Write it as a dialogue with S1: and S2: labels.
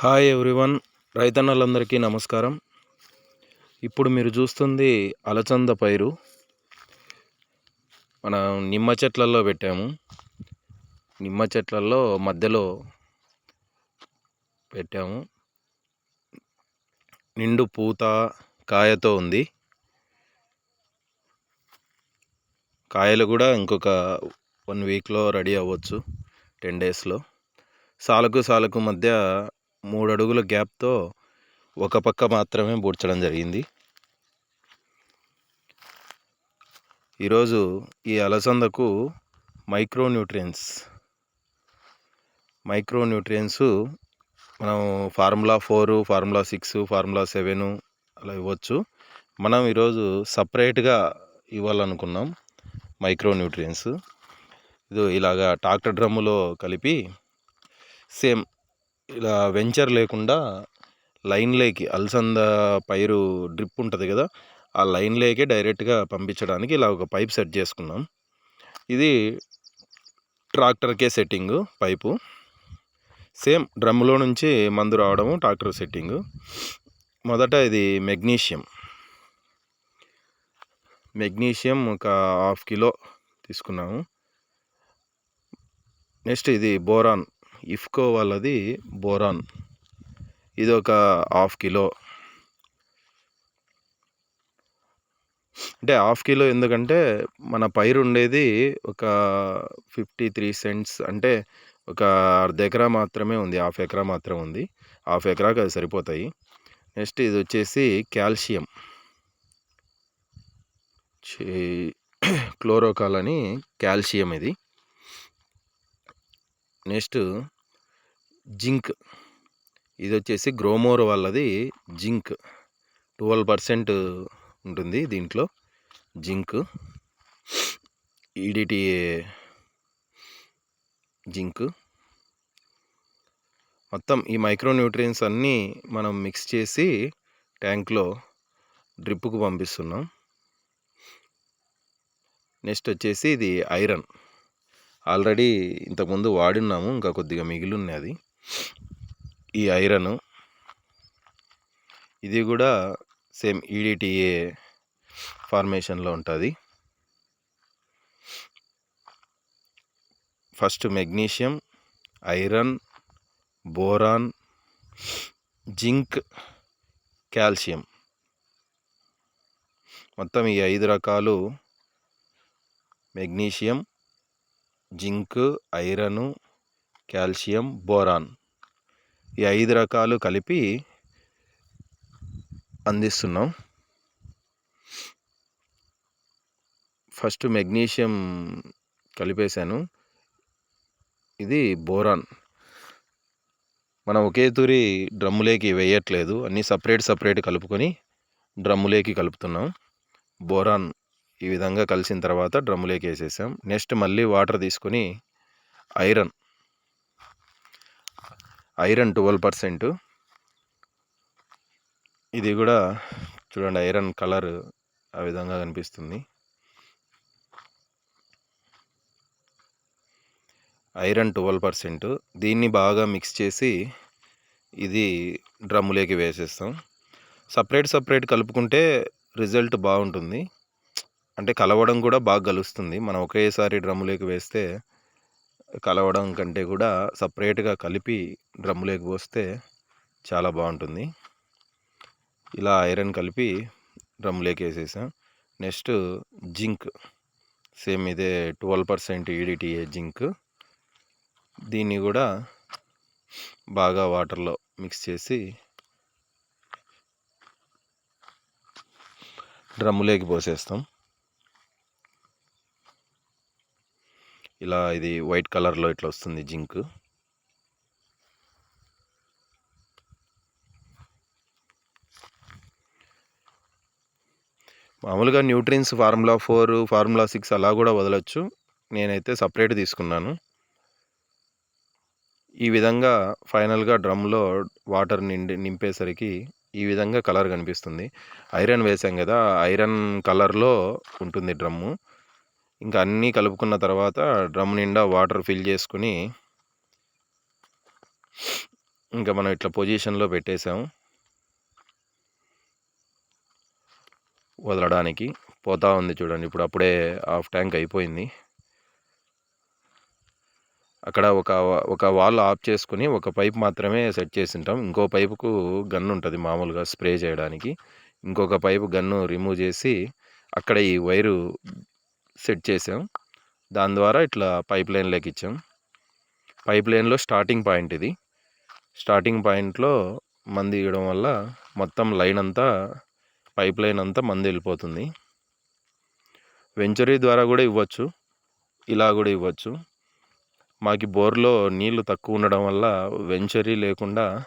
S1: Hi everyone రైతన్నలందరికీ నమస్కారం. ఇప్పుడు మీరు చూస్తుంది అలచంద పైరు. మనం నిమ్మ చెట్లలో పెట్టాము. నిమ్మ చెట్లలో మధ్యలో పెట్టాము. నిండు పూత కాయతో ఉంది. కాయలు కూడా ఇంకొక వన్ వీక్లో రెడీ అవ్వచ్చు. టెన్ డేస్లో సాలకు సాలకు మధ్య మూడు అడుగుల గ్యాప్తో ఒక పక్క మాత్రమే పూడ్చడం జరిగింది. ఈరోజు ఈ అలసందకు మైక్రో న్యూట్రియన్స్ మైక్రో న్యూట్రియన్స్ మనం formula four formula six formula seven అలా ఇవ్వచ్చు. మనం ఈరోజు సపరేట్గా ఇవ్వాలనుకున్నాం మైక్రోన్యూట్రియన్స్. ఇది ఇలాగా ట్రాక్టర్ డ్రమ్ములో కలిపి సేమ్ ఇలా వెంచర్ లేకుండా లైన్లోకి అలసంద పైరు డ్రిప్ ఉంటుంది కదా ఆ లైన్లోకే డైరెక్ట్గా పంపించడానికి ఇలా ఒక పైప్ సెట్ చేసుకున్నాం. ఇది ట్రాక్టర్కే సెట్టింగ్ పైపు. సేమ్ డ్రమ్లో నుంచి మందు రావడము ట్రాక్టర్ సెట్టింగ్. మొదట ఇది మెగ్నీషియం. మెగ్నీషియం ఒక హాఫ్ కిలో తీసుకున్నాము. నెక్స్ట్ ఇది బోరాన్ ఇఫ్కో వాళ్ళది బోరాన్. ఇది ఒక హాఫ్ కిలో. అంటే హాఫ్ కిలో ఎందుకంటే మన పైరు ఉండేది ఒక ఫిఫ్టీ త్రీ సెంట్స్. అంటే ఒక అర్ధ ఎకరా మాత్రమే ఉంది హాఫ్ ఎకరా మాత్రమే ఉంది. హాఫ్ ఎకరాకి అది సరిపోతాయి. నెక్స్ట్ ఇది వచ్చేసి కాల్షియం. క్లోరోకాల్ అని కాల్షియం ఇది. Next zinc. ఇది వచ్చేసి గ్రోమోర్ వాళ్ళది జింక్. ట్వెల్వ్ పర్సెంట్ ఉంటుంది దీంట్లో జింక్. EDTA zinc. మొత్తం ఈ మైక్రో న్యూట్రియన్స్ అన్నీ మనం మిక్స్ చేసి ట్యాంక్లో డ్రిప్కు పంపిస్తున్నాం. నెక్స్ట్ వచ్చేసి ఇది ఐరన్. ఆల్రెడీ ఇంతకుముందు వాడున్నాము ఇంకా కొద్దిగా మిగిలి ఉన్నది ఈ ఐరన్. ఇది కూడా సేమ్ ఈడిటిఏ ఫార్మేషన్లో ఉంటుంది. First magnesium iron boron zinc calcium. మొత్తం ఈ ఐదు రకాలు magnesium zinc iron calcium boron ఈ ఐదు రకాలు కలిపి అందిస్తున్నాం. ఫస్ట్ మెగ్నీషియం కలిపేశాను. ఇది బోరాన్. మనం ఒకే తూరి డ్రమ్ములేకి వేయట్లేదు. అన్నీ సపరేట్ సపరేట్ కలుపుకొని డ్రమ్ములేకి కలుపుతున్నాం. బోరాన్ ఈ విధంగా కలిసిన తర్వాత డ్రమ్ములోకి వేసేసాం. నెక్స్ట్ మళ్ళీ వాటర్ తీసుకొని ఐరన్ ఐరన్ ట్వెల్వ్ పర్సెంట్. ఇది కూడా చూడండి ఐరన్ కలర్ ఆ విధంగా కనిపిస్తుంది. Iron twelve percent. దీన్ని బాగా మిక్స్ చేసి ఇది డ్రమ్ములోకి వేసేస్తాం. సపరేట్ సపరేట్ కలుపుకుంటే రిజల్ట్ బాగుంటుంది. అంటే కలవడం కూడా బాగా కలుస్తుంది. మనం ఒకేసారి డ్రమ్ములోకి వేస్తే కలవడం కంటే కూడా సపరేట్గా కలిపి డ్రమ్ములోకి పోస్తే చాలా బాగుంటుంది. ఇలా ఐరన్ కలిపి డ్రమ్ములోకి వేసేసాం. నెక్స్ట్ జింక్ సేమ్ ఇదే ట్వెల్వ్ పర్సెంట్ ఈడిటిఏ జింక్. దీన్ని కూడా బాగా వాటర్లో మిక్స్ చేసి డ్రమ్ములోకి పోసేస్తాం. ఇలా ఇది వైట్ కలర్లో ఇట్లా వస్తుంది జింక్. మామూలుగా nutrients formula four formula six అలా కూడా వదలొచ్చు. నేనైతే సపరేట్ తీసుకున్నాను. ఈ విధంగా ఫైనల్గా డ్రమ్లో వాటర్ నిండి నింపేసరికి ఈ విధంగా కలర్ కనిపిస్తుంది. ఐరన్ వేసాం కదా ఐరన్ కలర్లో ఉంటుంది డ్రమ్ము. ఇంకా అన్నీ కలుపుకున్న తర్వాత డ్రమ్ నిండా వాటర్ ఫిల్ చేసుకుని ఇంకా మనం ఇట్లా పొజిషన్లో పెట్టేసాము వదలడానికి పోతా ఉంది చూడండి. ఇప్పుడు అప్పుడే హాఫ్ ట్యాంక్ అయిపోయింది. అక్కడ ఒక ఒక వాల్ ఆఫ్ చేసుకుని ఒక పైప్ మాత్రమే సెట్ చేసి ఉంటాం ఇంకో పైపుకు గన్ ఉంటుంది మామూలుగా స్ప్రే చేయడానికి. ఇంకొక పైపు గన్ను రిమూవ్ చేసి అక్కడ ఈ వైరు సెట్ చేసాం. దాని ద్వారా ఇట్లా పైప్ లైన్లోకి ఇచ్చాం. పైప్ లైన్లో స్టార్టింగ్ పాయింట్ ఇది. స్టార్టింగ్ పాయింట్లో మంది ఇవ్వడం వల్ల మొత్తం లైన్ అంతా పైప్ లైన్ అంతా మంది వెళ్ళిపోతుంది. వెంచరీ ద్వారా కూడా ఇవ్వచ్చు. ఇలా కూడా ఇవ్వచ్చు. మాకు బోర్లో నీళ్ళు తక్కువ ఉండడం వల్ల వెంచరీ లేకుండా